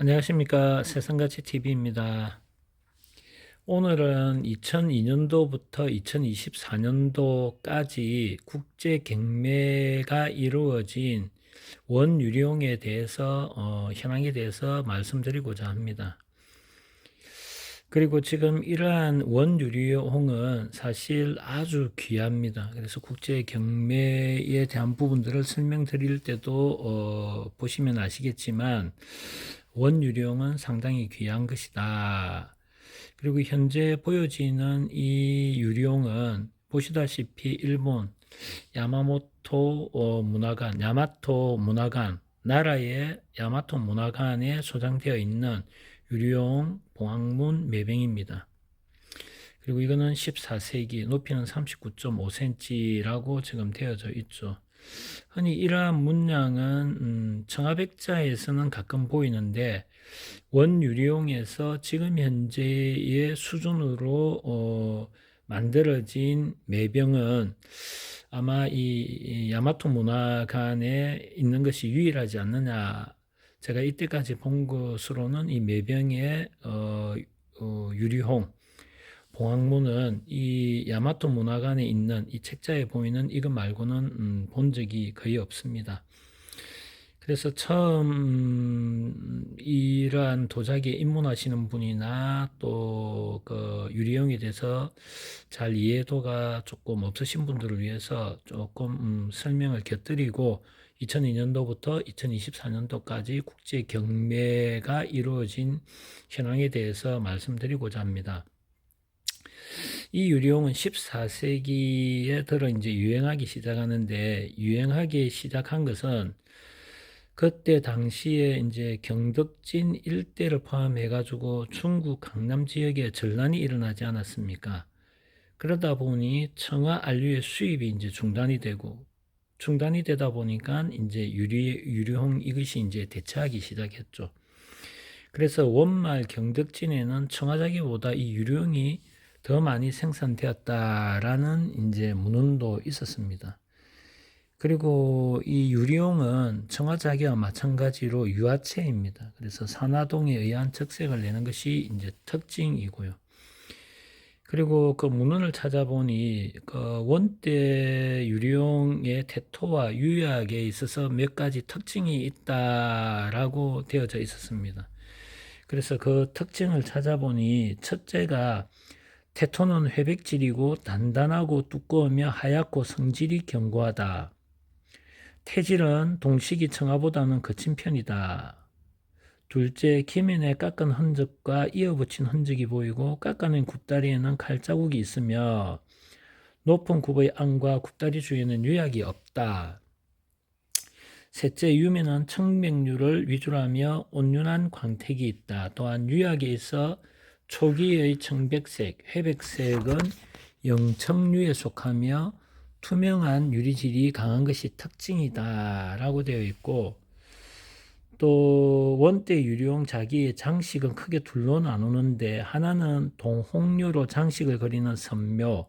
안녕하십니까 세상가치 TV입니다. 오늘은 2002년도부터 2024년도까지 국제 경매가 이루어진 원유리용에 대해서 어, 현황에 대해서 말씀드리고자 합니다. 그리고 지금 이러한 원유리용은 사실 아주 귀합니다. 그래서 국제 경매에 대한 부분들을 설명드릴 때도 어, 보시면 아시겠지만 원유령은 상당히 귀한 것이다. 그리고 현재 보여지는 이 유령은 보시다시피 일본 야마모토 어, 문화관, 야마토 문화관, 나라의 야마토 문화관에 소장되어 있는 유령 봉황문 매병입니다. 그리고 이거는 14세기, 높이는 39.5cm라고 지금 되어져 있죠. 흔히 이러한 문양은 음, 청아백자에서는 가끔 보이는데 원유리용에서 지금 현재의 수준으로 어, 만들어진 매병은 아마 이, 이 야마토 문화관에 있는 것이 유일하지 않느냐. 제가 이때까지 본 것으로는 이 매병의 어, 어, 유리홍 봉황문은 이 야마토 문화관에 있는 이 책자에 보이는 이것 말고는 음, 본 적이 거의 없습니다. 그래서 처음 음, 이러한 도자기에 입문하시는 분이나 또 그 유리형에 대해서 잘 이해도가 조금 없으신 분들을 위해서 조금 음, 설명을 곁들이고 2002년도부터 2024년도까지 국제 경매가 이루어진 현황에 대해서 말씀드리고자 합니다. 이 유리용은 14세기에 들어 이제 유행하기 시작하는데 유행하기 시작한 것은 그때 당시에 이제 경덕진 일대를 포함해 가지고 중국 강남 지역에 전란이 일어나지 않았습니까? 그러다 보니 청아 안류의 수입이 이제 중단이 되고 중단이 되다 보니까 이제 유리 유리홍 이것이 이제 대체하기 시작했죠. 그래서 원말 경덕진에는 청아자기보다 이 유리홍이 더 많이 생산되었다라는 이제 문헌도 있었습니다. 그리고 이 유리용은 청화자기와 마찬가지로 유화체입니다. 그래서 산화동에 의한 적색을 내는 것이 이제 특징이고요. 그리고 그 문헌을 찾아보니 그 원대 유리용의 태토와 유약에 있어서 몇 가지 특징이 있다라고 되어져 있었습니다. 그래서 그 특징을 찾아보니 첫째가 테토는 회백질이고 단단하고 두꺼우며 하얗고 성질이 견고하다. 태질은 동식이 청아보다는 거친 편이다. 둘째, 기면에 깎은 흔적과 이어붙인 흔적이 보이고 깎아낸 굽다리에는 칼자국이 있으며 높은 굽의 안과 굽다리 주위에는 유약이 없다. 셋째, 유면은 청백류를 위주로 하며 온윤한 광택이 있다. 또한 유약에 있어 초기의 청백색, 회백색은 영청류에 속하며 투명한 유리질이 강한 것이 특징이다 라고 되어 있고 또 원대 유리용 자기의 장식은 크게 둘로 나누는데 하나는 동홍류로 장식을 그리는 선묘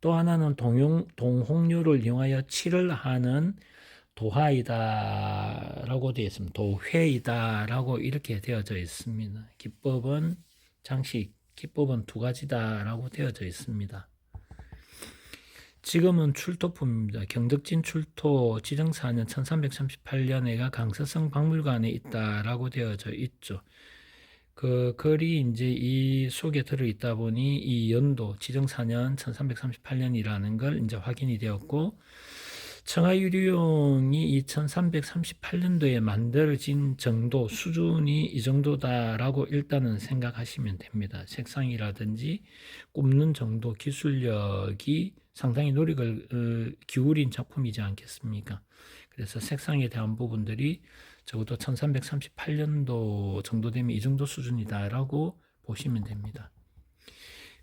또 하나는 동용, 동홍류를 이용하여 칠을 하는 도화이다 라고 되어 있습니다. 도회이다 라고 이렇게 되어져 있습니다. 기법은 장식, 기법은 두 가지다라고 되어져 있습니다. 지금은 출토품입니다. 경덕진 출토 지정 4년 1338년에가 강서성 박물관에 있다라고 되어져 있죠. 그 글이 이제 이 속에 들어 있다 보니 이 연도 지정 4년 1338년이라는 걸 이제 확인이 되었고 청하유리용이 2338년도에 만들어진 정도 수준이 이 정도다라고 일단은 생각하시면 됩니다. 색상이라든지 굽는 정도 기술력이 상당히 노력을 어, 기울인 작품이지 않겠습니까? 그래서 색상에 대한 부분들이 적어도 1338년도 정도 되면 이 정도 수준이다라고 보시면 됩니다.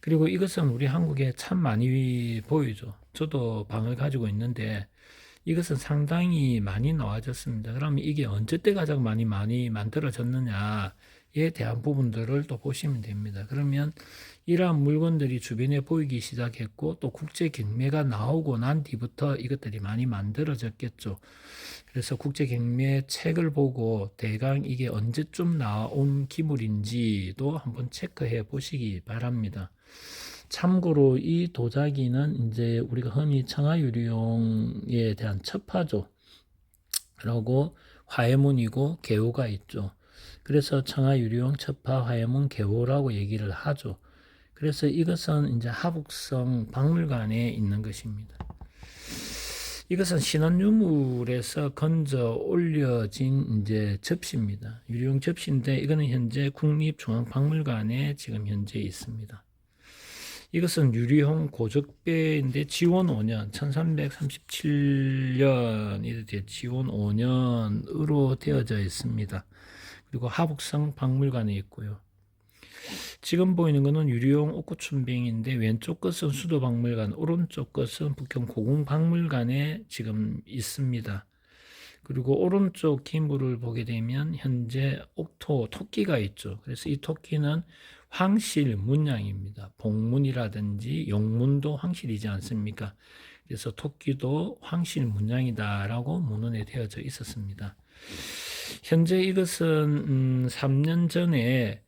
그리고 이것은 우리 한국에 참 많이 보이죠. 저도 방을 가지고 있는데 이것은 상당히 많이 나와졌습니다. 그러면 이게 언제 때 가장 많이 많이 만들어졌느냐? 대한 부분들을 또 보시면 됩니다. 그러면 이러한 물건들이 주변에 보이기 시작했고 또 국제 경매가 나오고 난 뒤부터 이것들이 많이 만들어졌겠죠. 그래서 국제 경매 책을 보고 대강 이게 언제쯤 나온 기물인지도 한번 체크해 보시기 바랍니다. 참고로 이 도자기는 이제 우리가 흔히 청하유리용에 대한 첩화조 라고 화해문이고 개호가 있죠. 그래서 청하유리용 첩화 화해문 개호라고 얘기를 하죠. 그래서 이것은 이제 하북성 박물관에 있는 것입니다. 이것은 신원유물에서 건져 올려진 이제 접시입니다. 유리용 접시인데 이거는 현재 국립중앙박물관에 지금 현재 있습니다. 이것은 유리용 고적배인데 지원 5년 1337년 이렇게 지원 5년으로 되어져 있습니다. 그리고 하북성 박물관에 있고요. 지금 보이는 것은 유리용 옥구춘병인데 왼쪽 것은 수도박물관, 오른쪽 것은 북경 고궁박물관에 지금 있습니다. 그리고 오른쪽 기물을 보게 되면 현재 옥토 토끼가 있죠. 그래서 이 토끼는 황실 문양입니다. 복문이라든지 용문도 황실이지 않습니까? 그래서 토끼도 황실 문양이다라고 문헌에 되어져 있었습니다. 현재 이것은 음, 3년 전에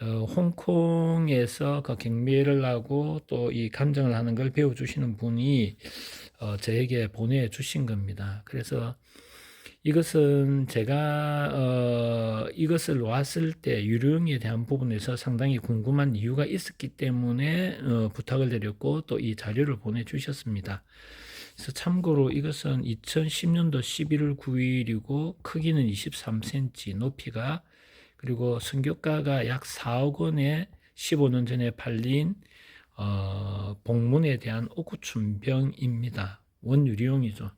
어, 홍콩에서 그 경매를 하고 또 이 감정을 하는 걸 배워주시는 분이 어, 저에게 보내주신 겁니다. 그래서 이것은 제가 어, 이것을 왔을 때 유령에 대한 부분에서 상당히 궁금한 이유가 있었기 때문에 어, 부탁을 드렸고 또 이 자료를 보내주셨습니다. 그래서 참고로 이것은 2010년도 11월 9일이고 크기는 23cm, 높이가 그리고 성교가가 약 4억 원에 15년 전에 팔린 어, 복문에 대한 옥구춘병입니다. 원유리용이죠.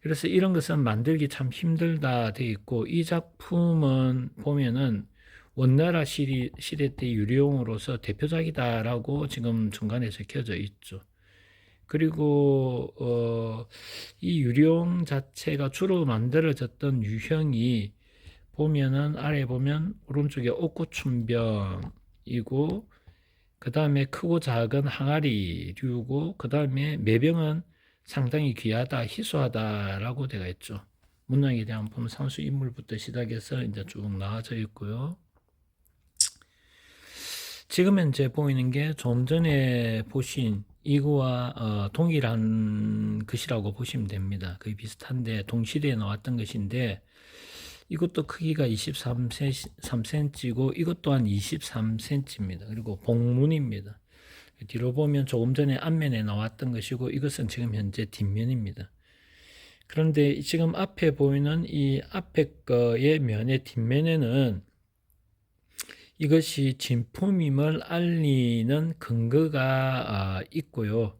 그래서 이런 것은 만들기 참 힘들다 돼 있고 이 작품은 보면은 원나라 시리, 시대 때 유리용으로서 대표작이다라고 지금 중간에 적혀져 있죠. 그리고 어, 이 유령 자체가 주로 만들어졌던 유형이 보면은 아래 보면 오른쪽에 옥구춘병이고 그 다음에 크고 작은 항아리류고 그 다음에 매병은 상당히 귀하다, 희소하다라고 되어 있죠. 문양에 대한 보면 상수 인물부터 시작해서 이제 쭉 나와져 있고요. 지금 현재 보이는 게 좀 전에 보신 이거와 어, 동일한 것이라고 보시면 됩니다. 거의 비슷한데 동시대에 나왔던 것인데 이것도 크기가 23cm고 이것 또한 23cm입니다. 그리고 복문입니다. 뒤로 보면 조금 전에 앞면에 나왔던 것이고 이것은 지금 현재 뒷면입니다. 그런데 지금 앞에 보이는 이 앞에 거의 면의 뒷면에는 이것이 진품임을 알리는 근거가 아, 있고요.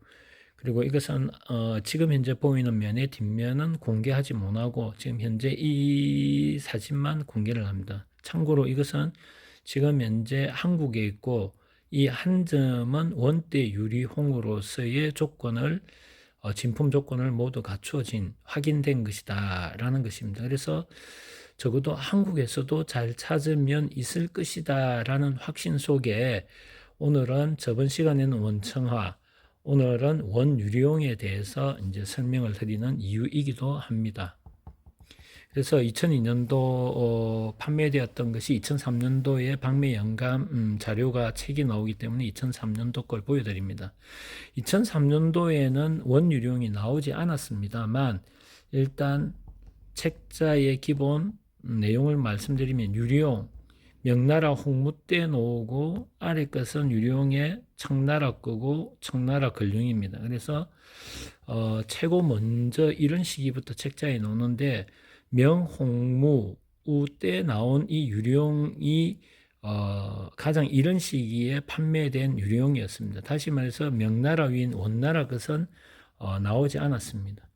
그리고 이것은 어 지금 현재 보이는 면의 뒷면은 공개하지 못하고 지금 현재 이 사진만 공개를 합니다. 참고로 이것은 지금 현재 한국에 있고 이 한 점은 원대 유리홍으로서의 조건을 어 진품 조건을 모두 갖추어진 확인된 것이다라는 것입니다. 그래서 적어도 한국에서도 잘 찾으면 있을 것이다라는 확신 속에 오늘은 저번 시간에는 원청화 오늘은 원유리용에 대해서 이제 설명을 드리는 이유이기도 합니다. 그래서 2002년도 어, 판매되었던 것이 2003년도에 방매 영감 음, 자료가 책이 나오기 때문에 2003년도 걸 보여드립니다. 2003년도에는 원유리용이 나오지 않았습니다만 일단 책자의 기본 내용을 말씀드리면 유리용 명나라 홍무 때 놓고 아래 것은 유령의 청나라 거고 청나라 근룡입니다. 그래서 어, 최고 먼저 이런 시기부터 책자에 놓는데 명홍무 때 나온 이 유령이 어, 가장 이런 시기에 판매된 유령이었습니다. 다시 말해서 명나라 위인 원나라 것은 어, 나오지 않았습니다.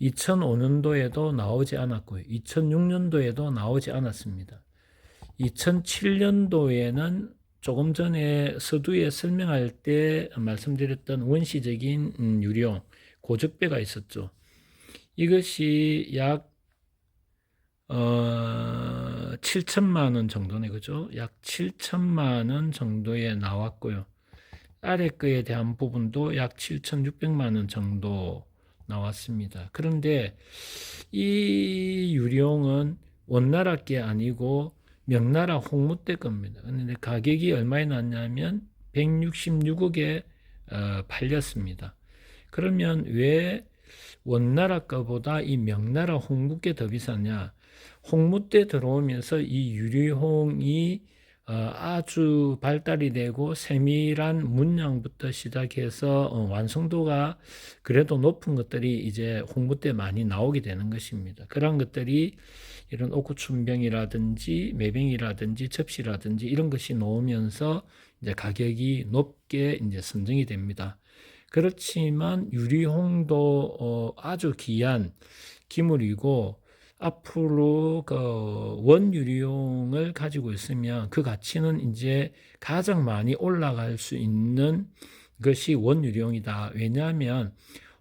2005년도에도 나오지 않았고요. 2006년도에도 나오지 않았습니다. 2007년도에는 조금 전에 서두에 설명할 때 말씀드렸던 원시적인 음, 유령 고적배가 있었죠. 이것이 약 어, 7천만 원 정도네, 그죠? 약 7천만 원 정도에 나왔고요. 아래 거에 대한 부분도 약 7,600만 원 정도 나왔습니다. 그런데 이 유령은 원나라 게 아니고 명나라 홍무대 겁니다. 그런데 가격이 얼마에 났냐면 166억에 어, 팔렸습니다. 그러면 왜 원나라 거보다 이 명나라 홍무 께 더 비싸냐? 홍무 때 들어오면서 이 유리홍이 어, 아주 발달이 되고 세밀한 문양부터 시작해서 어, 완성도가 그래도 높은 것들이 이제 홍무 때 많이 나오게 되는 것입니다. 그런 것들이 이런 옥구춘병이라든지 매병이라든지 접시라든지 이런 것이 나오면서 이제 가격이 높게 이제 선정이 됩니다. 그렇지만 유리홍도 어, 아주 귀한 기물이고 앞으로 그 원유리용을 가지고 있으면 그 가치는 이제 가장 많이 올라갈 수 있는 것이 원유리용이다. 왜냐하면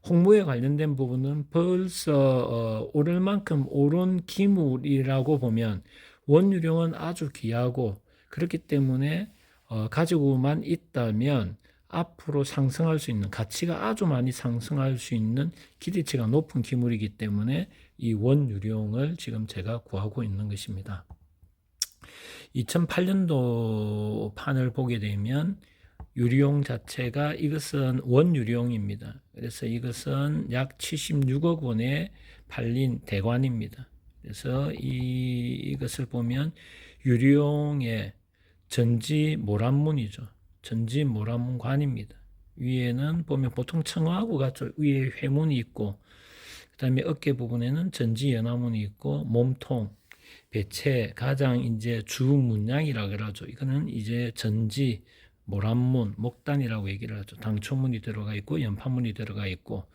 홍무에 관련된 부분은 벌써 어, 오를 만큼 오른 기물이라고 보면 원유령은 아주 귀하고 그렇기 때문에 어, 가지고만 있다면 앞으로 상승할 수 있는 가치가 아주 많이 상승할 수 있는 기대치가 높은 기물이기 때문에 이 원유령을 지금 제가 구하고 있는 것입니다. 2008년도 판을 보게 되면 유리용 자체가 이것은 원유리용입니다. 그래서 이것은 약 76억 원에 팔린 대관입니다. 그래서 이, 이것을 보면 유리용의 전지 모란문이죠. 전지 모란문관입니다. 위에는 보면 보통 같죠. 위에 회문이 있고 그 다음에 어깨 부분에는 전지 연화문이 있고 몸통 배체 가장 이제 주 문양이라 그러죠. 이거는 이제 전지 모란문, 목단이라고 얘기를 하죠. 당초문이 들어가 있고 연파문이 들어가 있고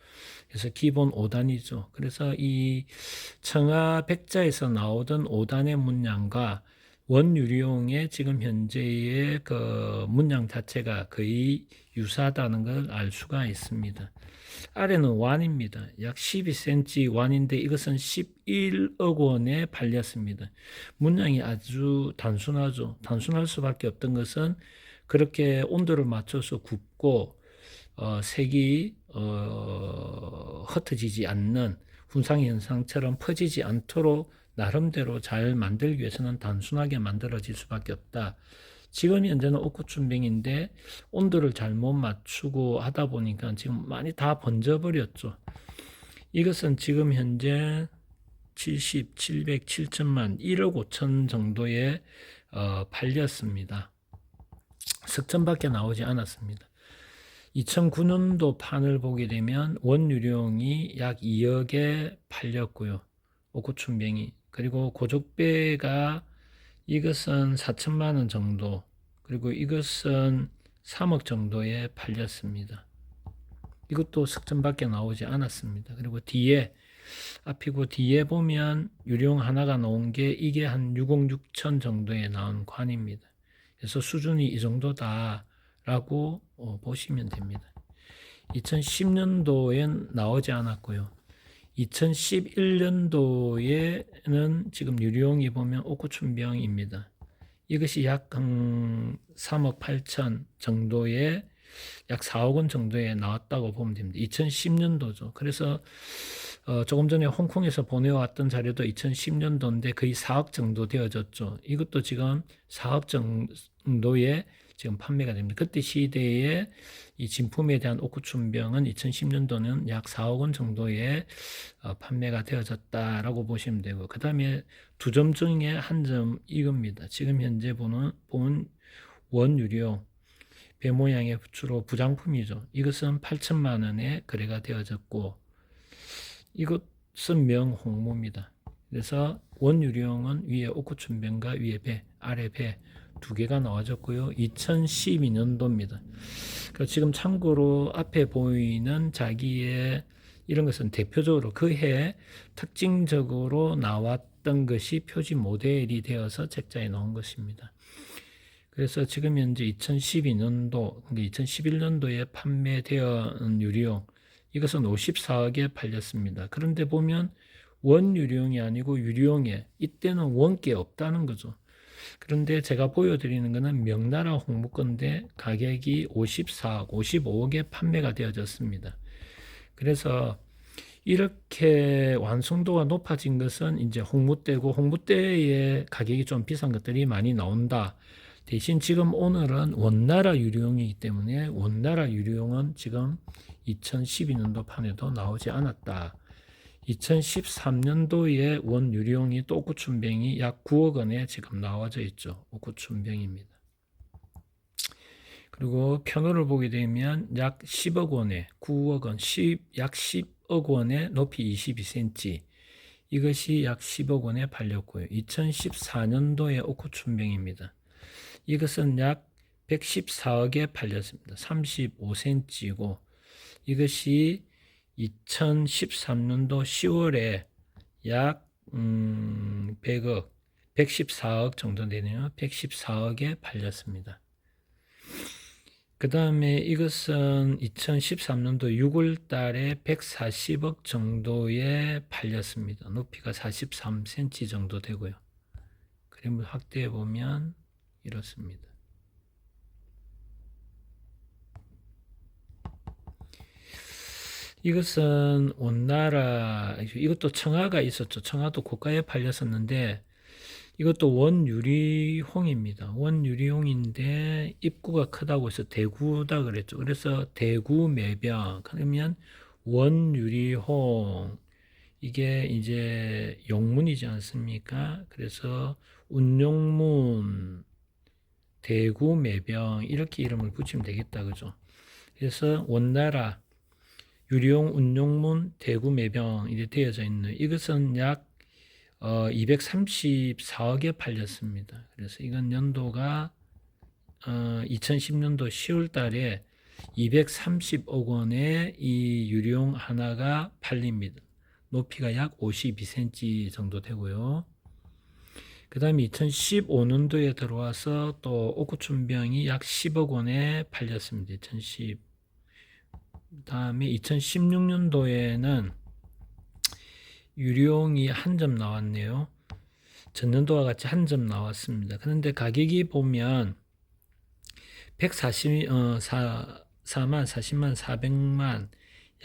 그래서 기본 5단이죠. 그래서 이 청하 백자에서 나오던 5단의 문양과 원유리용의 지금 현재의 그 문양 자체가 거의 유사하다는 걸 알 수가 있습니다. 아래는 완입니다. 약 12cm 완인데 이것은 11억 원에 팔렸습니다. 문양이 아주 단순하죠. 단순할 수밖에 없던 것은 그렇게 온도를 맞춰서 굽고 어, 색이 어, 흩어지지 않는 훈상 현상처럼 퍼지지 않도록 나름대로 잘 만들기 위해서는 단순하게 만들어질 수밖에 없다. 지금 현재는 옥구춘병인데 온도를 잘못 맞추고 하다 보니까 지금 많이 다 번져버렸죠. 이것은 지금 현재 70, 700, 7천만, 1억 5천 정도에 어, 팔렸습니다. 석천밖에 나오지 않았습니다. 2009년도 판을 보게 되면 원유령이 약 2억에 팔렸고요. 옥구춘병이 그리고 고족배가 이것은 4천만 원 정도 그리고 이것은 3억 정도에 팔렸습니다. 이것도 석천밖에 나오지 않았습니다. 그리고 뒤에 앞이고 뒤에 보면 유령 하나가 나온 게 이게 한 6억 6천 정도에 나온 관입니다. 그래서 수준이 이 정도다라고 어, 보시면 됩니다. 2010년도엔 나오지 않았고요. 2011년도에는 지금 유리용이 보면 옥구춘병입니다. 이것이 약 3억 8천 정도의 약 4억 원 정도에 나왔다고 보면 됩니다. 2010년도죠. 그래서 어, 조금 전에 홍콩에서 보내왔던 자료도 2010년도인데 거의 4억 정도 되어졌죠. 이것도 지금 4억 정도의 지금 판매가 됩니다. 그때 시대에 이 진품에 대한 옥구춘병은 2010년도는 약 4억 원 정도의 어, 판매가 되어졌다라고 보시면 되고 그 다음에 두 점 중에 한 점 이겁니다. 지금 현재 보는 본 원유료 배 모양의 주로 부장품이죠. 이것은 8천만 원에 거래가 되어졌고 이것은 명홍무입니다. 그래서 원유령은 위에 옥구춘병과 위에 배, 아래 배 두 개가 나와졌고요. 2012년도입니다. 그러니까 지금 참고로 앞에 보이는 자기의 이런 것은 대표적으로 그 해 특징적으로 나왔던 것이 표지 모델이 되어서 책자에 넣은 것입니다. 그래서 지금 현재 2012년도, 그러니까 2011년도에 판매되어 유리용, 이것은 54억에 팔렸습니다. 그런데 보면 원 유리용이 아니고 유리용에 이때는 원께 없다는 거죠. 그런데 제가 보여드리는 것은 명나라 홍무건데 가격이 54억, 55억에 판매가 되어졌습니다. 그래서 이렇게 완성도가 높아진 것은 이제 홍무대고 홍무대의 가격이 좀 비싼 것들이 많이 나온다. 대신 지금 오늘은 원나라 유리용이기 때문에 원나라 유리용은 지금 2012년도 판에도 나오지 않았다. 2013년도에 원 유리용이 또 옥구춘병이 약 9억 원에 지금 나와져 있죠. 옥구춘병입니다. 그리고 편호를 보게 되면 약 10억 원에 9억 원, 10, 약 10억 원에 높이 22cm 이것이 약 10억 원에 팔렸고요. 2014년도에 옥구춘병입니다. 이것은 약 114억에 팔렸습니다. 35cm이고 이것이 2013년도 10월에 약 음, 100억, 114억 정도 되네요. 114억에 팔렸습니다. 그 다음에 이것은 2013년도 6월 달에 140억 정도에 팔렸습니다. 높이가 43cm 정도 되고요. 그림을 확대해 보면 이렇습니다. 이것은 원나라 이것도 청아가 있었죠. 청아도 고가에 팔렸었는데 이것도 원유리홍입니다. 원유리홍인데 입구가 크다고 해서 대구다 그랬죠. 그래서 대구 매병 그러면 원유리홍 이게 이제 용문이지 않습니까? 그래서 운용문 대구 매병 이렇게 이름을 붙이면 되겠다 그죠? 그래서 원나라 유리용 운용문 대구 매병 이렇게 되어져 있는 이것은 약 어, 234억에 팔렸습니다. 그래서 이건 연도가 어, 2010년도 10월 달에 230억 원에 이 유리용 하나가 팔립니다. 높이가 약 52cm 정도 되고요. 그 다음에 2015년도에 들어와서 또 옥구춘병이 약 10억 원에 팔렸습니다. 2010. 그 다음에 2016년도에는 유령이 한 점 나왔네요. 전년도와 같이 한 점 나왔습니다. 그런데 가격이 보면 140, 어, 4, 4만, 40만, 400만,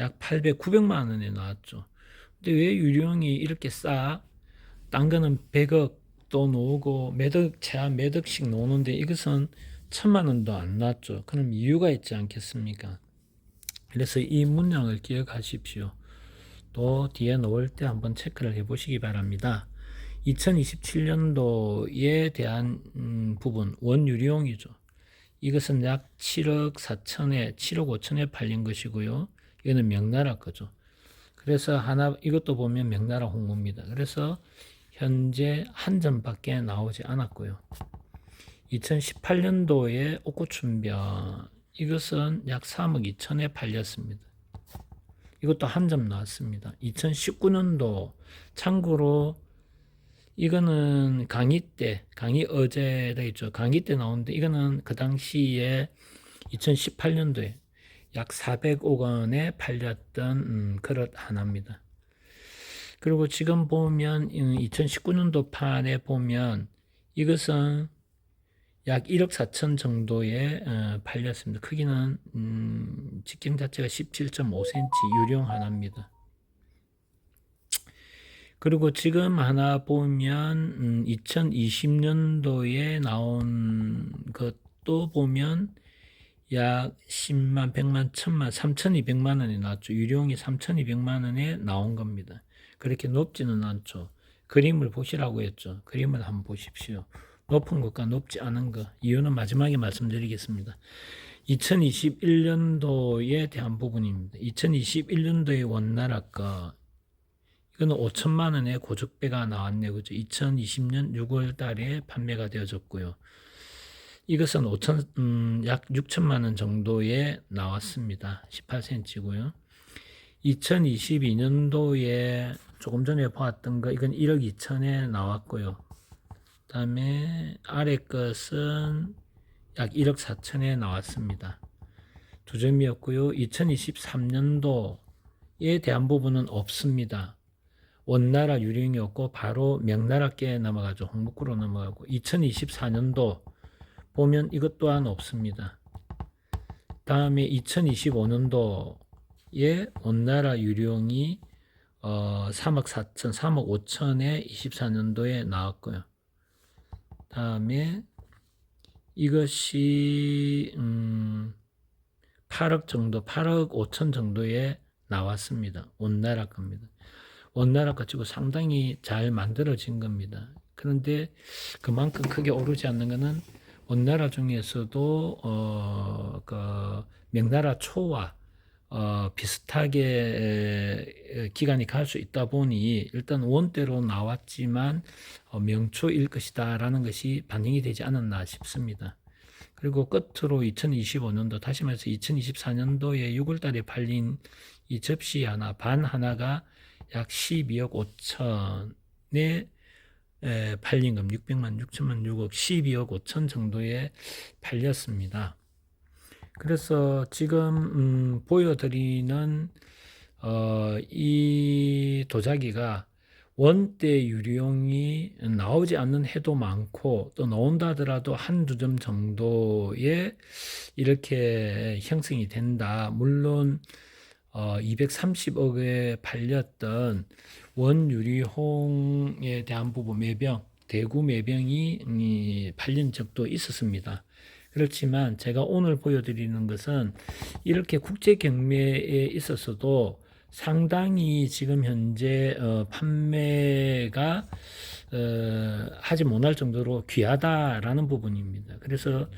약 800, 900만 원에 나왔죠. 근데 왜 유령이 이렇게 싸? 딴 거는 100억 또 놓고 매덕, 최한 매덕씩 놓는데 이것은 천만 원도 안 났죠. 그럼 이유가 있지 않겠습니까? 그래서 이 문양을 기억하십시오. 또 뒤에 놓을 때 한번 체크를 해 보시기 바랍니다. 2027년도에 대한 음, 부분 원유리용이죠. 이것은 약 7억 4천에 7억 5천에 팔린 것이고요. 이거는 명나라 거죠. 그래서 하나 이것도 보면 명나라 홍보입니다. 그래서 현재 한 점밖에 나오지 않았고요. 2018년도에 옥고춘변 이것은 약 3억 2천에 팔렸습니다. 이것도 한 점 나왔습니다. 2019년도 참고로 이거는 강의 때, 강의 어제다 있죠. 강의 때 나오는데 이거는 그 당시에 2018년도에 약 400억 원에 팔렸던 음, 그릇 하나입니다. 그리고 지금 보면 2019년도 판에 보면 이것은 약 1억 4천 정도에 어, 팔렸습니다. 크기는 음, 직경 자체가 17.5cm 유령 하나입니다. 그리고 지금 하나 보면 음, 2020년도에 나온 것도 보면 약 10만, 100만, 1000만, 3200만 원이 나왔죠. 유령이 3200만 원에 나온 겁니다. 그렇게 높지는 않죠. 그림을 보시라고 했죠. 그림을 한번 보십시오. 높은 것과 높지 않은 것. 이유는 마지막에 말씀드리겠습니다. 2021년도에 대한 부분입니다. 2021년도의 원나라 거 이거는 5천만 원의 고적배가 나왔네요. 그죠? 2020년 6월 달에 판매가 되어졌고요. 이것은 5천, 음, 약 6천만 원 정도에 나왔습니다. 18cm고요. 2022년도에 조금 전에 보았던 거, 이건 1억 2천에 나왔고요. 다음에 아래 것은 약 1억 4천에 나왔습니다. 두 점이었고요. 2023년도에 대한 부분은 없습니다. 원나라 유령이었고 바로 명나라께 넘어가죠. 홍목구로 넘어가고 2024년도 보면 이것 또한 없습니다. 다음에 2025년도에 원나라 유령이 어, 3억 4천, 3억 5천에 24년도에 나왔고요. 다음에 이것이 음, 8억 정도, 8억 5천 정도에 나왔습니다. 원나라 겁니다. 원나라 가지고 상당히 잘 만들어진 겁니다. 그런데 그만큼 크게 오르지 않는 것은 원나라 중에서도 어, 그 명나라 초와 어, 비슷하게 에, 기간이 갈 수 있다 보니 일단 원대로 나왔지만 어, 명초일 것이다라는 것이 반영이 되지 않았나 싶습니다. 그리고 끝으로 2025년도 다시 말해서 2024년도에 6월달에 팔린 이 접시 하나 반 하나가 약 12억 5천에 에, 팔린 겁 600만 6천만 6억 12억 5천 정도에 팔렸습니다. 그래서 지금 음, 보여드리는 어, 이 도자기가 원대 유령이 나오지 않는 해도 많고 또 나온다 하더라도 한두 점 정도에 이렇게 형성이 된다. 물론 어, 230억에 팔렸던 원유리홍에 대한 부분 매병, 대구 매병이 음, 팔린 적도 있었습니다. 그렇지만 제가 오늘 보여드리는 것은 이렇게 국제 경매에 있어서도 상당히 지금 현재 어, 판매가 어, 하지 못할 정도로 귀하다라는 부분입니다. 그래서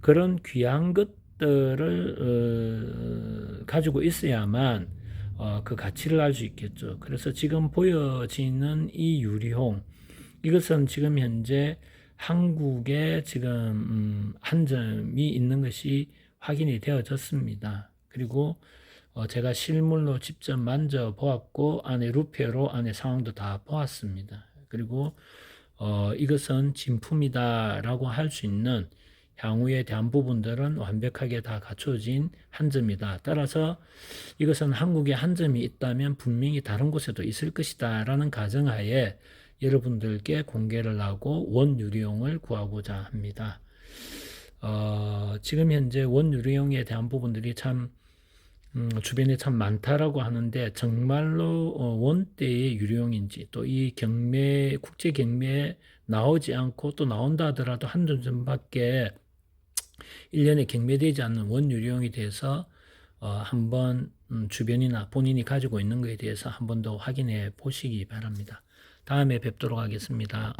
그런 귀한 것들을 어, 가지고 있어야만 어, 그 가치를 알 수 있겠죠. 그래서 지금 보여지는 이 유리홍 이것은 지금 현재 한국에 지금 음, 한 점이 있는 것이 확인이 되어졌습니다. 그리고 어, 제가 실물로 직접 만져 보았고 안에 루페로 안에 상황도 다 보았습니다. 그리고 어, 이것은 진품이다라고 할 수 있는 향후에 대한 부분들은 완벽하게 다 갖춰진 한 점이다. 따라서 이것은 한국에 한 점이 있다면 분명히 다른 곳에도 있을 것이다라는 가정하에 여러분들께 공개를 하고 원유리용을 구하고자 합니다. 어, 지금 현재 원유리용에 대한 부분들이 참 음, 주변에 참 많다라고 하는데 정말로 어, 원대의 유료용인지 또 이 경매 국제 경매에 나오지 않고 또 나온다 하더라도 한두 점밖에 1년에 경매되지 않는 원유료용에 대해서 어, 한번 음, 주변이나 본인이 가지고 있는 것에 대해서 한 번 더 확인해 보시기 바랍니다. 다음에 뵙도록 하겠습니다.